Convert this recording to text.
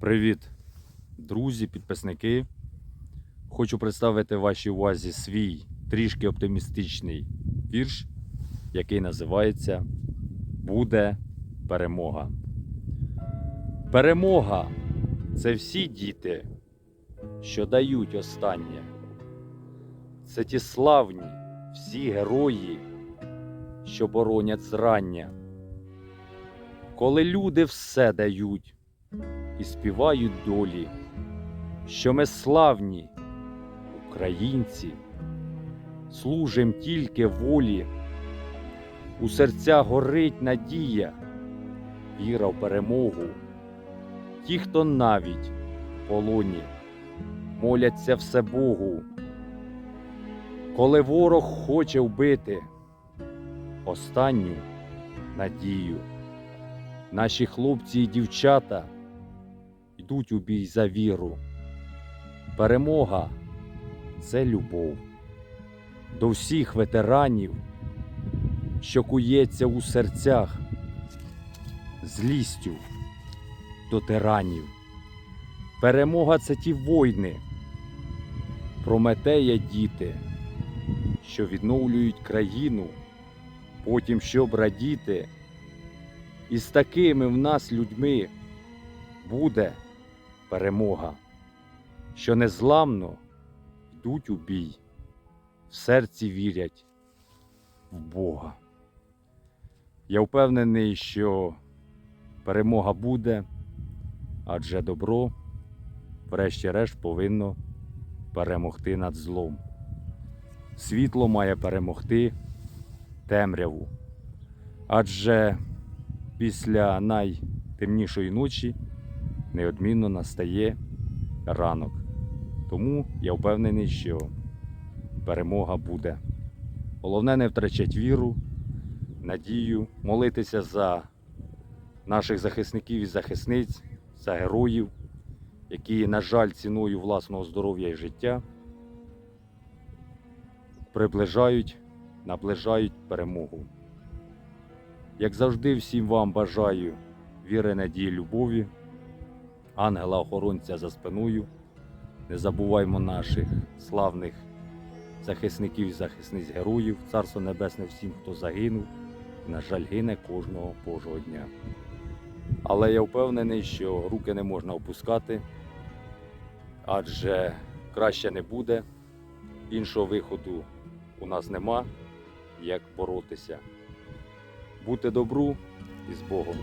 Привіт, друзі, підписники. Хочу представити вашій увазі свій трішки оптимістичний вірш, який називається Буде перемога. Перемога це всі діти, що дають останнє. Це ті славні, всі герої, що боронять зрання. Коли люди все дають і співають долі, що ми славні, українці, служим тільки волі, у серцях горить надія, віра в перемогу. Ті, хто навіть в полоні, моляться все Богу. Коли ворог хоче вбити останню надію, наші хлопці і дівчата йдуть у бій за віру. Перемога це любов до всіх ветеранів, що кується у серцях, злістю до тиранів. Перемога це ті войни, Прометея діти, що відновлюють країну, потім щоб радіти. І з такими в нас людьми буде перемога, що незламно йдуть у бій, в серці вірять в Бога. Я впевнений, що перемога буде, адже добро, врешті-решт, повинно перемогти над злом. Світло має перемогти темряву. Адже після найтемнішої ночі неодмінно настає ранок. Тому я впевнений, що перемога буде. Головне не втрачати віру, надію, молитися за наших захисників і захисниць, за героїв, які, на жаль, ціною власного здоров'я і життя приближають, наближають перемогу. Як завжди, всім вам бажаю віри, надії, любові, ангела-охоронця за спиною. Не забуваймо наших славних захисників і захисниць героїв, Царство Небесне всім, хто загинув, на жаль, гине кожного божого дня. Але я впевнений, що руки не можна опускати, адже краще не буде. Іншого виходу у нас нема, як боротися. Бути добру і з Богом.